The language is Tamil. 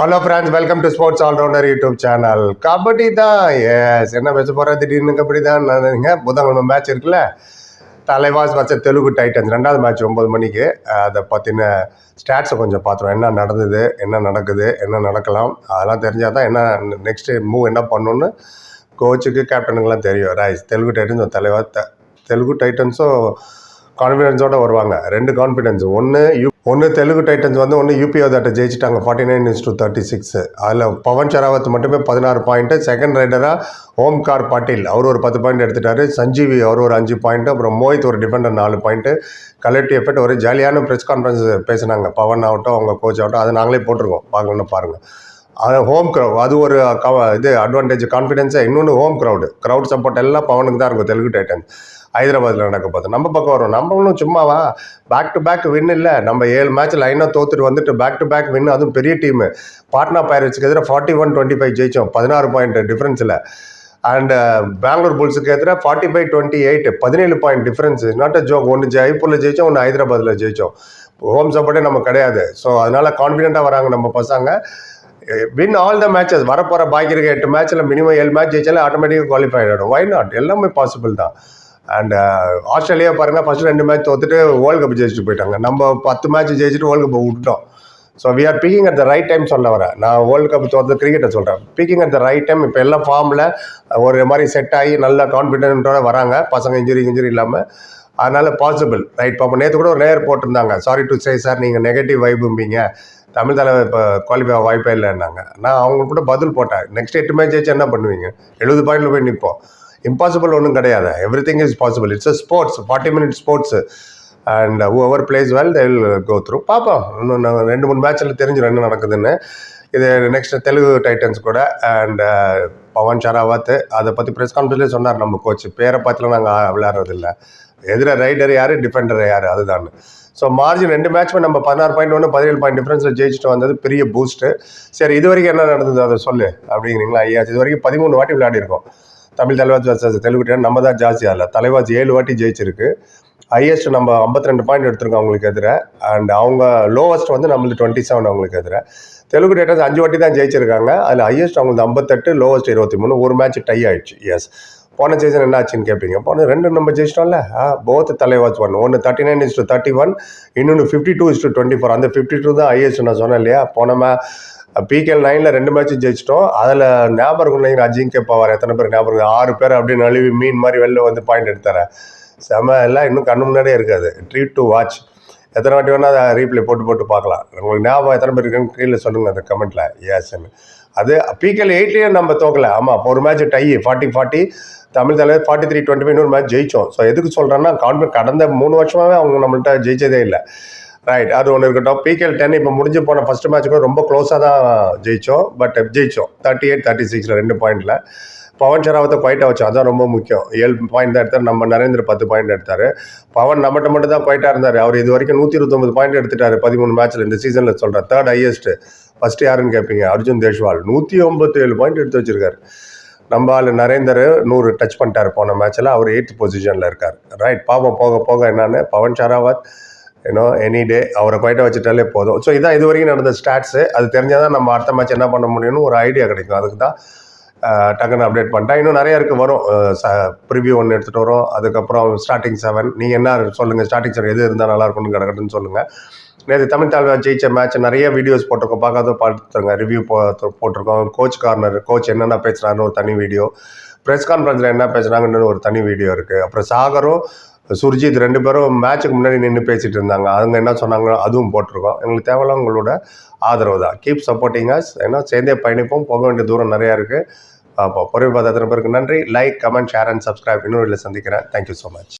Hello friends welcome to sports allrounder YouTube channel kabaddi தான். எஸ் என்ன பேச போகிறேன் திடீர்னு கபடி தான். நினைங்க புதன்கிழமை மேட்ச் இருக்குல்ல? தலைவாஸ் வச்ச தெலுங்கு டைட்டன்ஸ் ரெண்டாவது மேட்ச் ஒம்பது மணிக்கு. அதை பற்றின ஸ்டாட்ஸை கொஞ்சம் பார்த்துருவோம். என்ன நடந்தது என்ன நடக்குது என்ன நடக்கலாம். அதெல்லாம் தெரிஞ்சால் தான் என்ன நெக்ஸ்ட்டு மூவ் என்ன பண்ணணுன்னு கோச்சுக்கு கேப்டனுக்கெல்லாம் தெரியும். ரைஸ் தெலுங்கு டைட்டன்ஸ் தலைவர் த தெலுங்கு டைட்டன்ஸும் கான்ஃபிடென்ஸோடு வருவாங்க. ரெண்டு கான்ஃபிடென்ஸ் ஒன்று யூ ஒன்று தெலுங்கு டைட்டன்ஸ் வந்து ஒன்று யூபி தட்டை ஜெயிச்சிட்டாங்க. Forty nine is to thirty six அதில் பவன் ஷராவத் மட்டுமே பதினாறு பாயிண்ட்டு செகண்ட் ரைடராக ஓம்கார் பாட்டீல். அவர் ஒரு பத்து பாயிண்ட் எடுத்துட்டாரு. சஞ்சீவி அவர் ஒரு அஞ்சு பாயிண்ட்டு அப்புறம் மோஹித் ஒரு டிஃபெண்டர் நாலு பாயிண்ட்டு கலெக்டிவ் எஃபெக்ட் ஒரு ஜாலியான ப்ரெஸ் கான்ஃபரன்ஸ் பேசினாங்க. பவன் ஆகட்டும் அவங்க கோச் ஆகட்டும் அதை நாங்களே போட்டிருக்கோம். பார்க்கணும்னு பாருங்கள் ஹோம் க்ரௌ அது ஒரு கவ இது அட்வான்டேஜ் கான்ஃபிடென்ஸாக இன்னொன்று ஹோம் க்ரௌடு க்ரௌட் சப்போர்ட் எல்லாம் பவனுக்கு தான் இருக்கும் தெலுங்கு டைட்டன்ஸ் ஹைதராபாத்தில் நடக்க பார்த்தோம் நம்ம பக்கம் வரும். நம்மளும் சும்மாவா? பேக் டு பேக் வின் இல்லை. நம்ம ஏழு மேட்ச் லைனாக தோத்துட்டு வந்துட்டு பேக் டு பேக் வின் அதுவும் பெரிய டீமு பாட்னா பைரட்ஸுக்கு எதிராக ஃபார்ட்டி ஒன் டுவெண்ட்டி ஃபைவ் ஜெயிச்சோம் பதினாறு பாயிண்ட் டிஃப்ரென்ஸில் அண்ட் பெங்களூர் புல்ஸுக்கு எதிராக ஃபார்ட்டி ஃபைவ் டுவெண்ட்டி எயிட் பதினேழு point difference not a joke ஒன்று ஜெய்ப்பூரில் ஜெயிச்சோம் ஒன்று ஹைதராபாத்தில் ஜெயிச்சோம். ஹோம் சப்போர்ட்டே நம்ம கிடையாது. ஸோ அதனால் கான்ஃபிடென்ட்டாக வராங்க நம்ம பசங்க. வின் ஆல் த மேட்சஸ் வரப்போகிற பாக்கி இருக்க எட்டு மேட்ச்சில் மினிமம் ஏழு மேட்ச் ஜெயிச்சாலே ஆட்டோமேட்டிக்காக குவாலிஃபை ஆகிடும் வை நாட் எல்லாமே பாசிபிள் தான். அண்ட் ஆஸ்திரேலியா பாருங்கள் ஃபஸ்ட் ரெண்டு மேட்ச் தோத்துட்டு வேர்ல்டு கப் ஜெயிச்சுட்டு போயிட்டாங்க. நம்ம பத்து மேட்ச் ஜெயிச்சுட்டு வேர்ல்டு கப் விட்டுட்டோம். So we are picking at the right time சொல்ல வரேன் நான் வேர்ல்டு கப் தோற்றது கிரிக்கெட்டை சொல்கிறேன் picking at the right time இப்போ எல்லாம் ஃபார்மில் ஒரு மாதிரி செட் ஆகி நல்லா கான்ஃபிடென்ட்டோட வராங்க. பசங்க இன்ஜுரி இன்ஜுரி இல்லாமல் அதனால் பாசிபிள் ரைட் பார்ப்போம் நேற்று கூட ஒரு நேர் போட்டிருந்தாங்க. சாரி டு சே சார் நீங்கள் நெகட்டிவ் வைப்பும்பீங்க தமிழ் தலைவர் இப்போ குவாலிஃபை வாய்ப்பே இல்லைன்னாங்க. நான் அவங்க கூட பதில் போட்டேன். நெக்ஸ்ட் எட்டு மேட்ச் ஆச்சு என்ன பண்ணுவீங்க? எழுபது பாயிண்டில் போய் நிற்போம் இம்பாசிபிள் ஒன்றும் கிடையாது. Everything is possible it's a sports forty minute sports and over plays well they will go through பார்ப்போம். இன்னும் நாங்கள் ரெண்டு மூணு மேட்ச்சில் தெரிஞ்சிடும் என்ன நடக்குதுன்னு. இது நெக்ஸ்ட் தெலுங்கு டைட்டன்ஸ் கூட. அண்ட் uh, பவன் ஷராவத் அதை பற்றி ப்ரெஸ் கான்ஃபரன்ஸ்லேயே சொன்னார் நம்ம கோச் பேரை பார்த்துலாம் நாங்கள் விளையாடுறதில்ல. எதிர ரைடர் யார் டிஃபெண்டர் யார் அதுதான். ஸோ மார்ஜின் ரெண்டு மேட்ச்மே நம்ம பதினாறு பாயிண்ட் ஒன்று பதினேழு பாயிண்ட் டிஃப்ரென்ஸில் ஜெயிச்சுட்டு வந்தது பெரிய பூஸ்ட்டு சரி இது வரைக்கும் என்ன நடந்தது? அதை சொல்லு அப்படிங்கிறீங்களா? ஐயா இது வரைக்கும் பதிமூணு வாட்டி விளையாடிருக்கோம் தமிழ் தலைவாஜ் வர்சஸ் தெலுங்கு டீம் நம்ம தான் ஜாஸ்தி ஆகல. தலைவாஜ் ஏழு வாட்டி ஜெயிச்சிருக்கு. ஹையஸ்ட் நம்ம ஐம்பத்தி ரெண்டு பாயிண்ட் எடுத்திருக்கோம் அவங்களுக்கு எதிராக அண்ட் அவங்க லோவஸ்ட் வந்து நம்மளுக்கு டுவெண்ட்டி செவன் அவங்களுக்கு எதிராக தெலுங்கு டேட்டர்ஸ் அஞ்சு வாட்டி தான் ஜெயிச்சிருக்காங்க. அதில் ஹையஸ்ட் அவங்களுக்கு ஐம்பத்தெட்டு லோவஸ்ட் இருபத்தி மூணு. ஒரு மேட்ச் டை ஆயிடுச்சு. எஸ் போன சீசன் என்ன ஆச்சுன்னு கேட்பீங்க போன ரெண்டு நம்ம ஜெயிச்சிட்டோம்ல. போத் தலைவாஸ் ஒன் ஒன்று thirty nine is to thirty one இன்னொன்று fifty two is to twenty four அந்த ஃபிஃப்டி டூ தான் ஹையஸ்ட் நான் சொன்னேன் இல்லையா? போனமே பிகேஎல் நைனில் ரெண்டு மேட்ச்சும் ஜெயிச்சிட்டோம். அதில் ஞாபகம் இல்லைங்க அஜிங்கே பவார் எத்தனை பேர் ஞாபகம்? ஆறு பேர் அப்படியே நழுவி மீன் மாதிரி வெளில வந்து பாயிண்ட் எடுத்துறேன் செம எல்லாம் இன்னும் கண்ணு முன்னாடியே இருக்காது. ட்ரீட் டு வாட்ச் எத்தனை வாட்டி வேணால் அதை ரீப்ளே போட்டு போட்டு பார்க்கலாம். உங்களுக்கு ஞாபகம் எத்தனை பேர் இருக்குன்னு கீழே சொல்லுங்கள் அந்த கமெண்ட்டில் ஏஸ்ன்னு அது பிகேல எயிட்லேயும் நம்ம தோக்கல. ஆமாம் ஒரு match tie forty forty Tamil Thalaivas forty three twenty five ஒரு மேட்ச் ஜெயித்தோம் ஸோ எதுக்கு சொல்கிறேன்னா கான்ஃபிடன்ட் கடந்த மூணு வருஷமாகவே அவங்க நம்மள்ட்ட ஜெயிச்சதே இல்லை. ரைட் அது ஒன்று இருக்கட்டும். பிகேஎல் டென் இப்போ முடிஞ்சு போன ஃபர்ஸ்ட் மேட்ச் கூட ரொம்ப க்ளோஸாக தான் ஜெயித்தோம் பட் ஜெயிச்சோம். தேர்ட்டி எயிட் தேர்ட்டி சிக்ஸில் ரெண்டு பாயிண்டில் பவன் ஷராவத்தை குவைட்டாக வச்சோம். அதான் ரொம்ப முக்கியம். ஏழு பாயிண்ட் தான் எடுத்தார். நம்ம நரேந்திர பத்து பாயிண்ட் எடுத்தார். பவன் நம்மகிட்ட மட்டும் தான் குவைட்டாக இருந்தார். அவர் இது வரைக்கும் நூற்றி இருபத்தொம்பது பாயிண்ட் எடுத்துட்டார். பதிமூணு மேட்ச்சில் இந்த சீசனில் சொல்கிறார் தேர்ட் ஹையஸ்ட்டு ஃபஸ்ட்டு யாருன்னு கேட்பீங்க அர்ஜுன் தேஷ்வால். நூற்றி ஐம்பத்தேழு பாயிண்ட் எடுத்து வச்சுருக்காரு. நம்ம ஆள் நரேந்தர் நூறு டச் பண்ணிட்டார் போன மேட்ச்சில் அவர் எயித்து பொசிஷனில் இருக்கார். ரைட் பாவம் போக போக என்னென்னு? பவன் ஷராவத் ஏன்னோ எனி டே அவரை போய்ட்டு வச்சுட்டாலே போதும். ஸோ இதான் இது வரைக்கும் நடந்த ஸ்டாட்ஸு அது தெரிஞ்சால் தான் நம்ம அடுத்த மேட்ச் என்ன பண்ண முடியும்னு ஒரு ஐடியா கிடைக்கும். அதுக்கு தான் டக்குன்னு அப்டேட் பண்ணிட்டேன் இன்னும் நிறைய இருக்குது வரும். ப்ரிவியூ ஒன்று எடுத்துகிட்டு வரும். அதுக்கப்புறம் ஸ்டார்டிங் செவன் நீங்கள் என்ன சொல்லுங்கள் ஸ்டார்டிங் செவன் எது இருந்தால் நல்லா இருக்கும்னு கிடக்கட்டுன்னு சொல்லுங்கள் நேற்று தமிழ் தாழ்வா ஜெயிச்ச மேட்ச் நிறைய வீடியோஸ் போட்டிருக்கோம். பார்க்காத பார்த்துருங்க ரிவ்யூ போ போட்டிருக்கோம். கோச் கார்னர் கோச் என்னென்ன பேசுகிறாருன்னு ஒரு தனி வீடியோ ப்ரெஸ் கான்ஃபரன்ஸில் என்ன பேசுகிறாங்கன்னு ஒரு தனி வீடியோ இருக்குது அப்புறம் சாகரும் சுர்ஜித் ரெண்டு பேரும் மேட்ச்சுக்கு முன்னாடி நின்று பேசிகிட்டு இருந்தாங்க. அவங்க என்ன சொன்னாங்களோ அதுவும் போட்டிருக்கோம். எங்களுக்கு தேவையில்ல உங்களோட ஆதரவு தான். கீப் சப்போர்ட்டிங் அஸ் ஏன்னா சேர்ந்தே பயணிப்போம். போக வேண்டிய தூரம் நிறையா இருக்குது அப்போ பொருள் பார்த்த பேருக்கு நன்றி. Like comment share and subscribe இன்னொரு சந்திக்கிறேன். Thank you so much